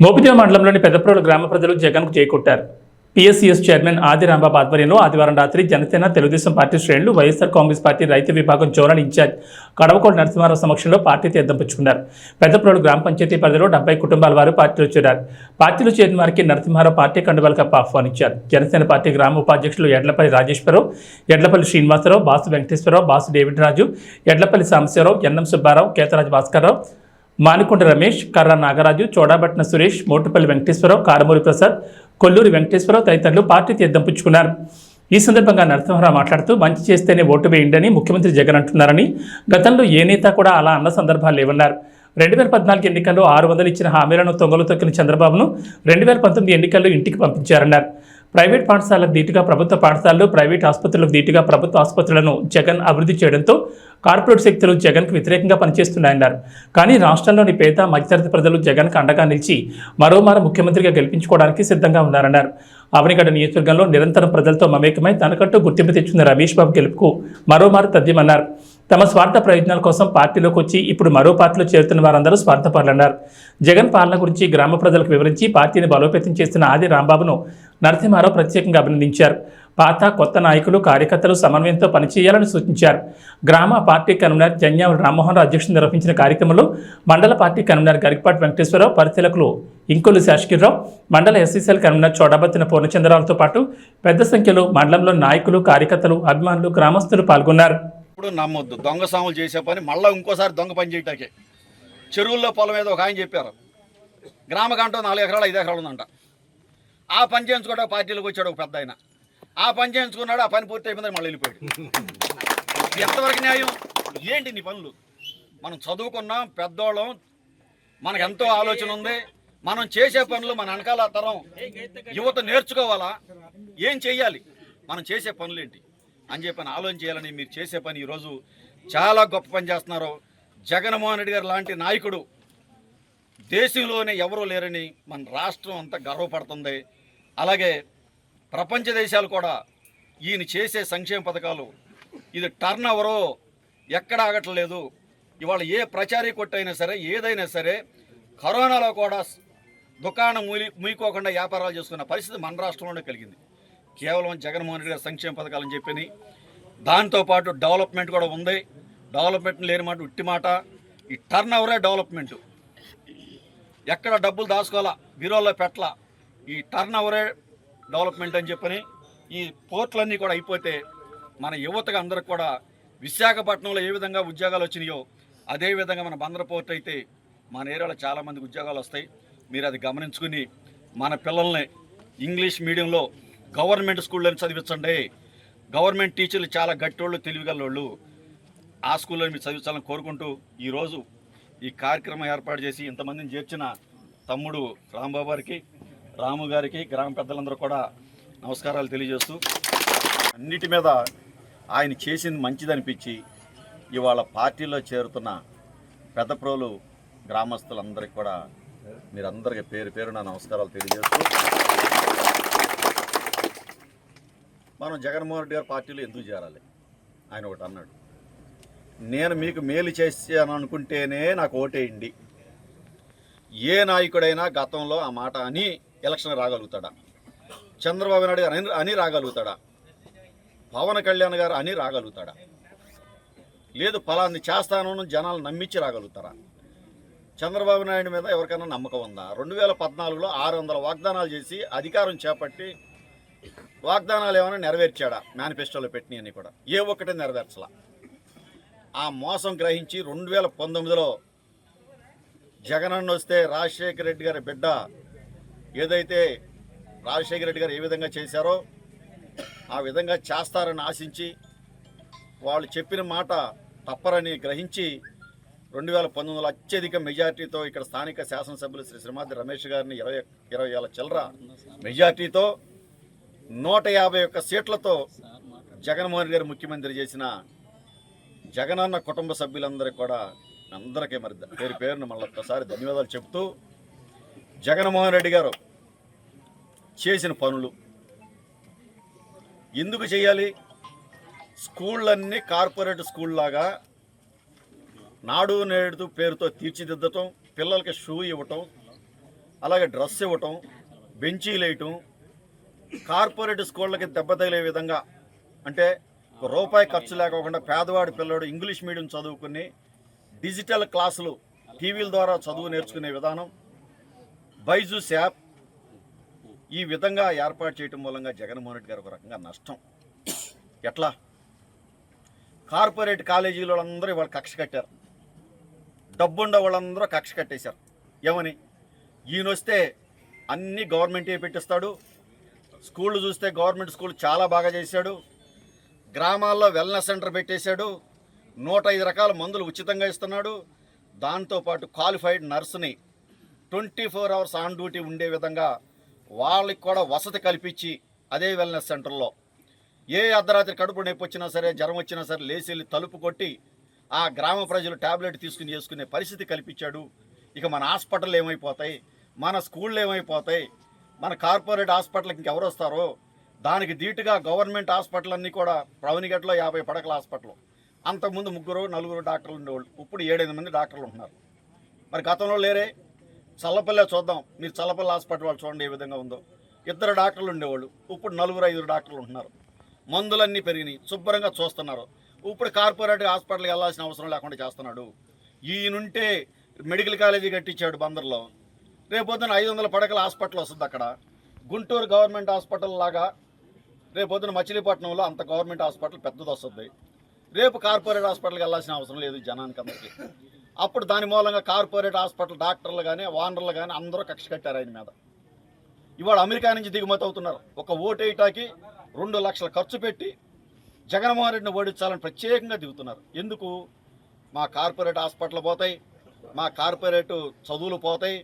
మోపిదేవ మండలంలోని పెద్దప్రోలు గ్రామ ప్రజలు జగన్కు చేకొట్టారు. పిఎస్సిఎస్ చైర్మన్ ఆది రాంబాబు ఆధ్వర్యంలో ఆదివారం రాత్రి జనసేన తెలుగుదేశం పార్టీ శ్రేణులు వైఎస్ఆర్ కాంగ్రెస్ పార్టీ రైతు విభాగం జోనల్ ఇన్ఛార్జ్ కడవకోట నరసింహారావు సమక్షంలో పార్టీ తీర్థం పుచ్చుకున్నారు. పెద్దప్రోలు గ్రామ పంచాయతీ పరిధిలో డెబ్బై కుటుంబాల వారు పార్టీలో చేరారు. పార్టీలో చేరిన వారికి నరసింహారావు పార్టీ కండువాల కప్ప ఆహ్వానించారు. జనసేన పార్టీ గ్రామ ఉపాధ్యక్షులు Edlapalli Rajeswararao Edlapalli Srinivasarao Basu Venkateswararao Basu David Raju Edlapalli Sambasivarao N M Subbarao Ketaraju Bhaskarrao Manikonda Ramesh Karra Nagaraju Chodabatna Suresh Motupalli Venkateswararao కారమూరి Prasad Kolluri Venkateswararao తదితరులు పార్టీ తీర్థం పుచ్చుకున్నారు. ఈ సందర్భంగా నరసింహారావు మాట్లాడుతూ మంచి చేస్తేనే ఓటు వేయండి ముఖ్యమంత్రి జగన్ అంటున్నారని గతంలో ఏ నేత కూడా అలా అన్న సందర్భాలు లేవన్నారు. రెండు వేల పద్నాలుగు ఎన్నికల్లో ఆరు వందలు ఇచ్చిన హామీలను తొంగలు తొక్కిన చంద్రబాబును రెండు వేల పంతొమ్మిది ఎన్నికల్లో ఇంటికి పంపించారన్నారు. ప్రైవేట్ పాఠశాలకు ధీటుగా ప్రభుత్వ పాఠశాలలు ప్రైవేట్ ఆసుపత్రులకు ధీటుగా ప్రభుత్వ ఆసుపత్రులను జగన్ అభివృద్ధి చేయడంతో కార్పొరేట్ శక్తులు జగన్కు వ్యతిరేకంగా పనిచేస్తున్నాయన్నారు. కానీ రాష్ట్రంలోని పేద మధ్యతరగతి ప్రజలు జగన్కు అండగా నిలిచి మరోమారు ముఖ్యమంత్రిగా గెలిపించుకోవడానికి సిద్ధంగా ఉన్నారన్నారు. అవనిగడ్డ నియోజకవర్గంలో నిరంతరం ప్రజలతో మమేకమై తనకంటూ గుర్తింపు తెచ్చుకున్న రమేష్ బాబు గెలుపుకు మరోమారు తథ్యమన్నారు తమ స్వార్థ ప్రయోజనాల కోసం పార్టీలోకి వచ్చి ఇప్పుడు మరో పార్టీలో చేరుతున్న వారందరూ స్వార్థపరులన్నారు. జగన్ పాలన గురించి గ్రామ ప్రజలకు వివరించి పార్టీని బలోపేతం చేస్తున్న ఆది రాంబాబును నరసింహారావు ప్రత్యేకంగా అభినందించారు. పాత కొత్త నాయకులు కార్యకర్తలు సమన్వయంతో పనిచేయాలని సూచించారు. గ్రామ పార్టీ కన్వీనర్ జన్యాల రామ్మోహన్ రావు నిర్వహించిన కార్యక్రమంలో మండల పార్టీ కన్వీనర్ గరికపాటి వెంకటేశ్వరరావు పరిశీలకులు ఇంకొల్లు శాసకిరావు మండల ఎస్సీసీఎల్ కన్వీనర్ చోడబత్తిన పూర్ణచంద్రరావుతో పాటు పెద్ద సంఖ్యలో మండలంలో నాయకులు కార్యకర్తలు అభిమానులు గ్రామస్తులు పాల్గొన్నారు. ఇప్పుడు నమ్మొద్దు. దొంగ సాములు చేసే పని మళ్ళీ ఇంకోసారి దొంగ పని చేయటానికి. చెరువుల్లో పొలం ఏదో ఒక ఆయన చెప్పారు. గ్రామ గంట నాలుగు ఎకరాలు ఐదు ఎకరాలు ఉందంట. ఆ పని చేయించుకోవడానికి పార్టీలకు వచ్చాడు ఒక పెద్ద ఆయన. ఆ పని చేయించుకున్నాడు ఆ పని పూర్తి అయిపోయింది మళ్ళీ వెళ్ళిపోయాడు. ఎంతవరకు న్యాయం? ఏంటి నీ పనులు? మనం చదువుకున్నాం పెద్దోళ్ళం మనకు ఎంతో ఆలోచన ఉంది మనం చేసే పనులు మన వెనకాల తరం యువత నేర్చుకోవాలా? ఏం చెయ్యాలి? మనం చేసే పనులేంటి? అని చెప్పని ఆలోచన చేయాలని మీరు చేసే పని ఈరోజు చాలా గొప్ప పని చేస్తున్నారు. జగన్మోహన్ రెడ్డి గారు లాంటి నాయకుడు దేశంలోనే ఎవరూ లేరని మన రాష్ట్రం అంతా గర్వపడుతుంది. అలాగే ప్రపంచ దేశాలు కూడా ఈయన చేసే సంక్షేమ పథకాలు ఇది టర్న్ ఓవరు ఎక్కడ ఆగట్లేదు. ఇవాళ ఏ ప్రచారీ కొట్టైనా సరే ఏదైనా సరే కరోనాలో కూడా దుకాణం మూలి మూకోకుండా వ్యాపారాలు చేసుకున్న పరిస్థితి మన రాష్ట్రంలోనే కలిగింది. కేవలం జగన్మోహన్ రెడ్డి గారి సంక్షేమ పథకాలని చెప్పని దాంతోపాటు డెవలప్మెంట్ కూడా ఉంది. డెవలప్మెంట్ లేని మాట ఉట్టి మాట. ఈ టర్న్ ఓవరే డెవలప్మెంట్ ఎక్కడ డబ్బులు దాచుకోవాలా బీరోల్లో పెట్టాల ఈ టర్న్ ఓవరే డెవలప్మెంట్ అని చెప్పని ఈ పోర్ట్లన్నీ కూడా అయిపోతే మన యువతగా అందరికి కూడా విశాఖపట్నంలో ఏ విధంగా ఉద్యోగాలు వచ్చినాయో అదే విధంగా మన బందర పోర్ట్ అయితే మన ఏరియాలో చాలామందికి ఉద్యోగాలు వస్తాయి. మీరు అది గమనించుకుని మన పిల్లల్ని ఇంగ్లీష్ మీడియంలో గవర్నమెంట్ స్కూల్లో చదివించండి. గవర్నమెంట్ టీచర్లు చాలా గట్టోళ్ళు తెలివిగలవాళ్ళు. ఆ స్కూల్లో మీరు చదివించాలని కోరుకుంటూ ఈరోజు ఈ కార్యక్రమం ఏర్పాటు చేసి ఇంతమందిని చేర్చిన తమ్ముడు రాంబాబు గారికి రాము గారికి గ్రామ పెద్దలందరూ కూడా నమస్కారాలు తెలియజేస్తూ అన్నిటి మీద ఆయన చేసింది మంచిదనిపించి ఇవాళ పార్టీలో చేరుతున్న పెద్ద ప్రోలు గ్రామస్తులందరికీ కూడా మీరందరికీ పేరు పేరు నా నమస్కారాలు తెలియజేస్తూ మనం జగన్మోహన్ రెడ్డి గారి పార్టీలో ఎందుకు చేరాలి? ఆయన ఒకటి అన్నాడు. నేను మీకు మేలు చేశాను అనుకుంటేనే నాకు ఓటేయండి. ఏ నాయకుడైనా గతంలో ఆ మాట అని ఎలక్షన్ రాగలుగుతాడా? చంద్రబాబు నాయుడు గారు అని రాగలుగుతాడా? పవన్ కళ్యాణ్ గారు అని రాగలుగుతాడా? లేదు ఫలాన్ని చేస్తాను జనాలు నమ్మించి రాగలుగుతారా? చంద్రబాబు నాయుడు మీద ఎవరికైనా నమ్మకం ఉందా? రెండు వేల పద్నాలుగులో ఆరు వందల వాగ్దానాలు చేసి అధికారం చేపట్టి వాగ్దానాలు ఏమైనా నెరవేర్చాడా? మేనిఫెస్టోలో పెట్టినవన్నీ కూడా. ఏ ఒక్కటే నెరవేర్చలా. ఆ మోసం గ్రహించి రెండు వేల పంతొమ్మిదిలో జగనన్న వస్తే రాజశేఖర రెడ్డి గారి బిడ్డ ఏదైతే రాజశేఖర రెడ్డి గారు ఏ విధంగా చేశారో ఆ విధంగా చేస్తారని ఆశించి వాళ్ళు చెప్పిన మాట తప్పరని గ్రహించి రెండు వేల పంతొమ్మిదిలో అత్యధిక మెజార్టీతో ఇక్కడ స్థానిక శాసనసభ్యులు శ్రీ శ్రీమాది రమేష్ గారిని ఇరవై ఇరవై ఏళ్ళ చిల్లర మెజార్టీతో నూట యాభై ఒక్క సీట్లతో జగన్మోహన్ గారు ముఖ్యమంత్రి చేసిన జగనన్న కుటుంబ సభ్యులందరికీ కూడా అందరికీ మరి పేరు పేరును మళ్ళీ ఒక్కసారి ధన్యవాదాలు చెప్తూ జగన్మోహన్ రెడ్డి గారు చేసిన పనులు. ఎందుకు చేయాలి? స్కూళ్ళన్నీ కార్పొరేట్ స్కూల్ లాగా నాడు నేడు పేరుతో తీర్చిదిద్దటం పిల్లలకి షూ ఇవ్వటం అలాగే డ్రెస్ ఇవ్వటం బెంచీలు వేయటం కార్పొరేట్ స్కూళ్ళకి దెబ్బ తగిలే విధంగా అంటే రూపాయి ఖర్చు లేకోకుండా పేదవాడి పిల్లడు ఇంగ్లీష్ మీడియం చదువుకుని డిజిటల్ క్లాసులు టీవీల ద్వారా చదువు నేర్చుకునే విధానం బైజూస్ యాప్ ఈ విధంగా ఏర్పాటు చేయటం మూలంగా జగన్మోహన్ రెడ్డి గారు ఒక రకంగా నష్టం. ఎట్లా? కార్పొరేట్ కాలేజీల వాళ్ళందరూ ఇవాళ కక్ష కట్టారు. డబ్బుండ వాళ్ళందరూ కక్ష కట్టేశారు. ఏమని? ఈయన వస్తే అన్ని గవర్నమెంటే పెట్టిస్తాడు. స్కూళ్ళు చూస్తే గవర్నమెంట్ స్కూల్ చాలా బాగా చేశాడు. గ్రామాల్లో వెల్నెస్ సెంటర్ పెట్టేశాడు. నూట ఐదు రకాల మందులు ఉచితంగా ఇస్తున్నాడు. దాంతోపాటు qualified నర్సుని twenty four hours on duty ఉండే విధంగా వాళ్ళకి కూడా వసతి కల్పించి అదే వెల్నెస్ సెంటర్లో ఏ అర్ధరాత్రి కడుపు నొప్పి వచ్చినా సరే జ్వరం వచ్చినా సరే లేచి వెళ్ళి తలుపు కొట్టి ఆ గ్రామ ప్రజలు టాబ్లెట్ తీసుకుని చేసుకునే పరిస్థితి కల్పించాడు. ఇక మన హాస్పిటల్ ఏమైపోతాయి? మన స్కూళ్ళు ఏమైపోతాయి? మన కార్పొరేట్ హాస్పిటల్కి ఇంకెవరు వస్తారో? దానికి ధీటుగా గవర్నమెంట్ హాస్పిటల్ అన్నీ కూడా ప్రవణిగట్లో యాభై పడకల హాస్పిటల్. అంతకుముందు ముగ్గురు నలుగురు డాక్టర్లు ఉండేవాళ్ళు. ఇప్పుడు ఏడెనిమిది మంది డాక్టర్లు ఉంటున్నారు. మరి గతంలో లేరే? చల్లపల్లె చూద్దాం. మీరు చల్లపల్లి హాస్పిటల్ వాళ్ళు చూడండి ఏ విధంగా ఉందో. ఇద్దరు డాక్టర్లు ఉండేవాళ్ళు. ఇప్పుడు నలుగురు ఐదుగురు డాక్టర్లు ఉంటున్నారు. మందులన్నీ పెరిగినాయి. శుభ్రంగా చూస్తున్నారు. ఇప్పుడు కార్పొరేట్ హాస్పిటల్కి వెళ్ళాల్సిన అవసరం లేకుండా చేస్తున్నాడు. ఈయనుంటే మెడికల్ కాలేజీ కట్టించాడు బందర్లో. రేపొద్దున ఐదు వందల పడకల హాస్పిటల్ వస్తుంది అక్కడ. గుంటూరు గవర్నమెంట్ హాస్పిటల్ లాగా రేపొద్దున మచిలీపట్నంలో అంత గవర్నమెంట్ హాస్పిటల్ పెద్దది వస్తుంది రేపు కార్పొరేట్ హాస్పిటల్కి వెళ్ళాల్సిన అవసరం లేదు జనానికి అందరికీ. అప్పుడు దాని మూలంగా కార్పొరేట్ హాస్పిటల్ డాక్టర్లు కానీ ఓనర్లు కానీ అందరూ కక్ష కట్టారు ఆయన మీద. ఇవాళ అమెరికా నుంచి దిగుమతి అవుతున్నారు. ఒక ఓటేటాకి రెండు లక్షలు ఖర్చు పెట్టి జగన్మోహన్ రెడ్డిని ఓడించాలని ప్రత్యేకంగా దిగుతున్నారు. ఎందుకు? మా కార్పొరేట్ హాస్పిటల్ పోతాయి మా కార్పొరేట్ చదువులు పోతాయి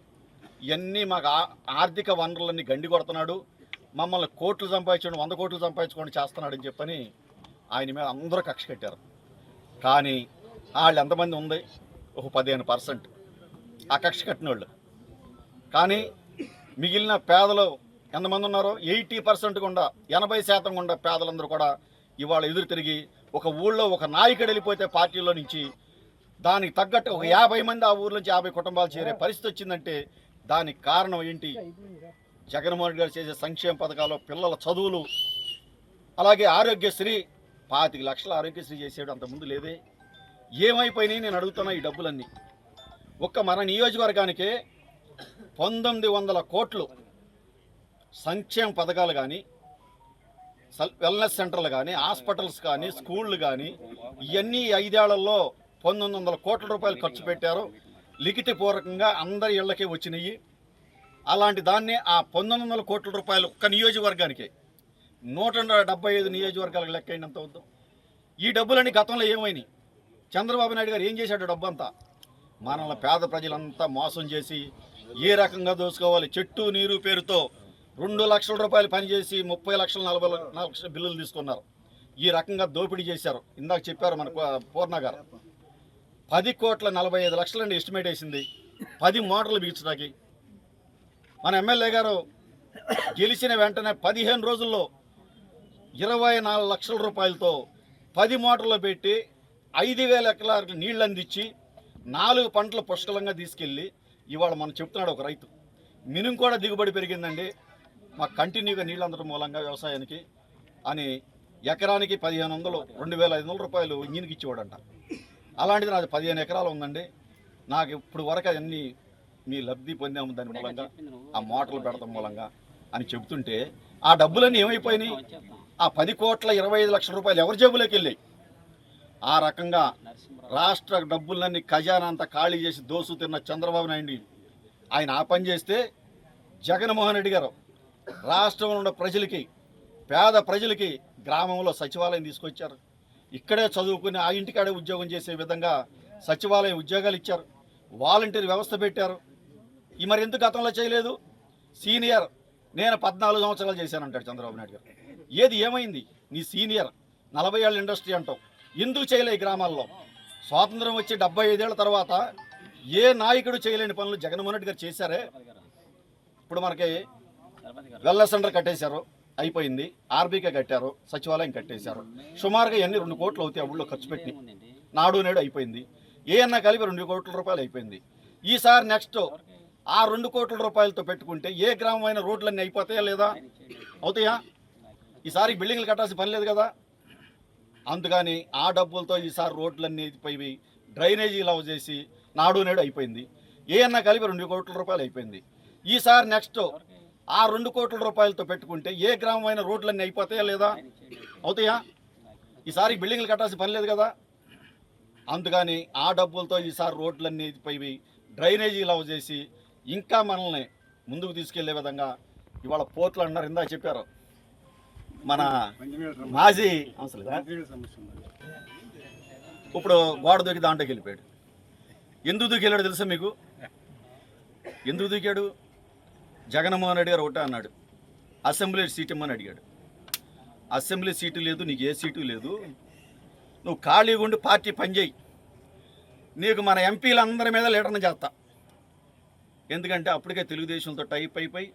ఇవన్నీ మాకు ఆర్థిక వనరులన్నీ గండి కొడుతున్నాడు మమ్మల్ని కోట్లు సంపాదించుకోండి వంద కోట్లు సంపాదించుకోండి చేస్తున్నాడని చెప్పని ఆయన మీద అందరూ కక్ష కట్టారు. కానీ వాళ్ళు ఎంతమంది ఉంది? ఒక పదిహేను పర్సెంట్. ఆ కక్ష కట్టిన వాళ్ళు కానీ మిగిలిన పేదలు ఎంతమంది ఉన్నారో? ఎయిటీ పర్సెంట్ గుండా ఎనభై శాతం గుండా పేదలందరూ కూడా ఇవాళ ఎదురు తిరిగి ఒక ఊళ్ళో ఒక నాయకుడు వెళ్ళిపోతే పార్టీలో నుంచి దానికి తగ్గట్టు ఒక యాభై మంది ఆ ఊర్లో నుంచి యాభై కుటుంబాలు చేరే పరిస్థితి వచ్చిందంటే దానికి కారణం ఏంటి? జగన్మోహన్ రెడ్డి గారు చేసే సంక్షేమ పథకాలు పిల్లల చదువులు అలాగే ఆరోగ్యశ్రీ. పాతిక లక్షల ఆరోగ్యశ్రీ చేసేవాడు అంతకుముందు లేదే. ఏమైపోయినాయి నేను అడుగుతున్నా ఈ డబ్బులన్నీ. ఒక్క మన నియోజకవర్గానికే పంతొమ్మిది వందల కోట్లు సంక్షేమ పథకాలు కానీ సల్- వెల్నెస్ సెంటర్లు కానీ హాస్పిటల్స్ కానీ స్కూళ్ళు కానీ ఇవన్నీ ఐదేళ్ళలో పంతొమ్మిది వందల కోట్ల రూపాయలు ఖర్చు పెట్టారు. లిఖితపూర్వకంగా అందరి ఇళ్ళకే వచ్చినాయి. అలాంటి దాన్ని ఆ పంతొమ్మిది వందల కోట్ల రూపాయలు ఒక్క నియోజకవర్గానికి. నూట డెబ్బై ఐదు నియోజకవర్గాలకు లెక్క అయినంత వద్దు. ఈ డబ్బులన్నీ గతంలో ఏమైనాయి? చంద్రబాబు నాయుడు గారు ఏం చేశాడు డబ్బు అంతా మనల్ని పేద ప్రజలంతా మోసం చేసి ఏ రకంగా దోసుకోవాలి? చెట్టు నీరు పేరుతో రెండు లక్షల రూపాయలు పనిచేసి ముప్పై లక్షల నలభై ల- లక్షల బిల్లులు తీసుకున్నారు. ఈ రకంగా దోపిడీ చేశారు. ఇందాక చెప్పారు మన పూర్ణ గారు. పది కోట్ల నలభై ఐదు లక్షలండి ఎస్టిమేట్ వేసింది. పది మోటార్లు బిగించడానికి మన ఎమ్మెల్యే గారు గెలిచిన వెంటనే పదిహేను రోజుల్లో ఇరవై నాలుగు లక్షల రూపాయలతో పది మోటార్లు పెట్టి ఐదు వేల ఎకరాలకు నీళ్ళు అందించి నాలుగు పంటలు పుష్కలంగా తీసుకెళ్ళి ఇవాళ మనం చెప్తున్నాడు ఒక రైతు. మినుం కూడా దిగుబడి పెరిగిందండి. మాకు కంటిన్యూగా నీళ్ళు అందడం మూలంగా వ్యవసాయానికి అని ఎకరానికి పదిహేను వందలు రెండు వేల ఐదు వందల రూపాయలు ఇంజిన్కి ఇచ్చేవాడంట. అలాంటిది నాది పదిహేను ఎకరాలు ఉందండి. నాకు ఇప్పుడు వరకు అవన్నీ మీ లబ్ధి పొందాము దాని మూలంగా ఆ మోటార్లు పెడతాం మూలంగా అని చెబుతుంటే ఆ డబ్బులన్నీ ఏమైపోయినాయి? ఆ పది కోట్ల ఇరవై ఐదు లక్షల రూపాయలు ఎవరి జేబులోకి వెళ్ళాయి? ఆ రకంగా రాష్ట్ర డబ్బులన్నీ ఖజానా అంతా ఖాళీ చేసి దోసు తిన్న చంద్రబాబు నాయుడు ఆయన ఆ పని చేస్తే జగన్మోహన్ రెడ్డి గారు రాష్ట్రంలో ఉన్న ప్రజలకి పేద ప్రజలకి గ్రామంలో సచివాలయం తీసుకొచ్చారు. ఇక్కడే చదువుకుని ఆ ఇంటికాడే ఉద్యోగం చేసే విధంగా సచివాలయం ఉద్యోగాలు ఇచ్చారు. వాలంటీర్ వ్యవస్థ పెట్టారు. ఈ మరి ఎందుకు గతంలో చేయలేదు? సీనియర్ నేను పద్నాలుగు సంవత్సరాలు చేశానంటాడు చంద్రబాబు నాయుడు గారు. ఏది ఏమైంది? నీ సీనియర్ నలభై ఏళ్ళ ఇండస్ట్రీ అంటావు. ఎందుకు చేయలే ఈ గ్రామాల్లో? స్వాతంత్రం వచ్చి డెబ్బై ఐదేళ్ళ తర్వాత ఏ నాయకుడు చేయలేని పనులు జగన్మోహన్ రెడ్డి గారు చేశారే? ఇప్పుడు మనకి వెల్నెస్ సెంటర్ కట్టేశారు అయిపోయింది. ఆర్బీకే కట్టారు సచివాలయం కట్టేశారు. సుమారుగా ఎన్ని రెండు కోట్లు అవుతాయి ఆ ఊళ్ళో ఖర్చు పెట్టి. నాడు నేడు అయిపోయింది. ఏ అన్నా కలిపి రెండు కోట్ల రూపాయలు అయిపోయింది. ఈసారి నెక్స్ట్ ఆ రెండు కోట్ల రూపాయలతో పెట్టుకుంటే ఏ గ్రామమైన రోడ్లన్నీ అయిపోతాయా లేదా? అవుతాయా? ఈసారి బిల్డింగ్లు కట్టాల్సిన పని లేదు కదా? అందుకని ఆ డబ్బులతో ఈసారి రోడ్లన్నీ పోయి డ్రైనేజీ లవ్ చేసి నాడు నేడు అయిపోయింది. ఏమన్నా కలిపి రెండు కోట్ల రూపాయలు అయిపోయింది. ఈసారి నెక్స్ట్ ఆ రెండు కోట్ల రూపాయలతో పెట్టుకుంటే ఏ గ్రామం అయినా రోడ్లన్నీ అయిపోతాయా లేదా? అవుతాయా? ఈసారి బిల్డింగ్లు కట్టాల్సిన పని లేదు కదా? అందుకని ఆ డబ్బులతో ఈసారి రోడ్లన్నీ పోయి డ్రైనేజీ లవ్ చేసి ఇంకా మనల్ని ముందుకు తీసుకెళ్ళే విధంగా ఇవాళ పోర్ట్లు అన్నారు ఇందా చెప్పారు. మన మాజీ? ఇప్పుడు గోడ దూకి దాంట్లోకి వెళ్ళిపోయాడు. ఎందుకు దూకి వెళ్ళాడు తెలుసా మీకు? ఎందుకు దూకాడు? జగన్మోహన్ రెడ్డి గారు ఒకటే అన్నాడు. అసెంబ్లీ సీట్ ఇమ్మని అడిగాడు. అసెంబ్లీ సీటు లేదు నీకు ఏ సీటు లేదు. నువ్వు ఖాళీగా ఉండి పార్టీ పనిచేయి నీకు మన ఎంపీలందరి మీద లీడర్ని చేస్తా. ఎందుకంటే అప్పటికే తెలుగుదేశంతో టైప్ అయిపోయి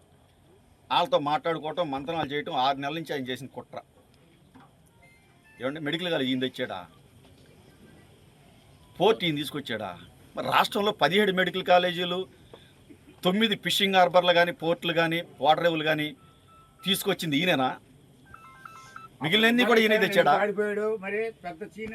వాళ్ళతో మాట్లాడుకోవటం మంత్రాలు చేయటం ఆరు నెలల నుంచి ఆయన చేసిన కుట్ర. ఏమంటే మెడికల్ కాలేజ్ ఈయన తెచ్చాడా? పోర్ట్ ఈయన తీసుకొచ్చాడా? మరి రాష్ట్రంలో పదిహేడు మెడికల్ కాలేజీలు తొమ్మిది ఫిషింగ్ హార్బర్లు కానీ పోర్ట్లు కానీ వాటర్ కానీ తీసుకొచ్చింది ఈయననా? మిగిలినన్నీ కూడా ఈయన తెచ్చాడా?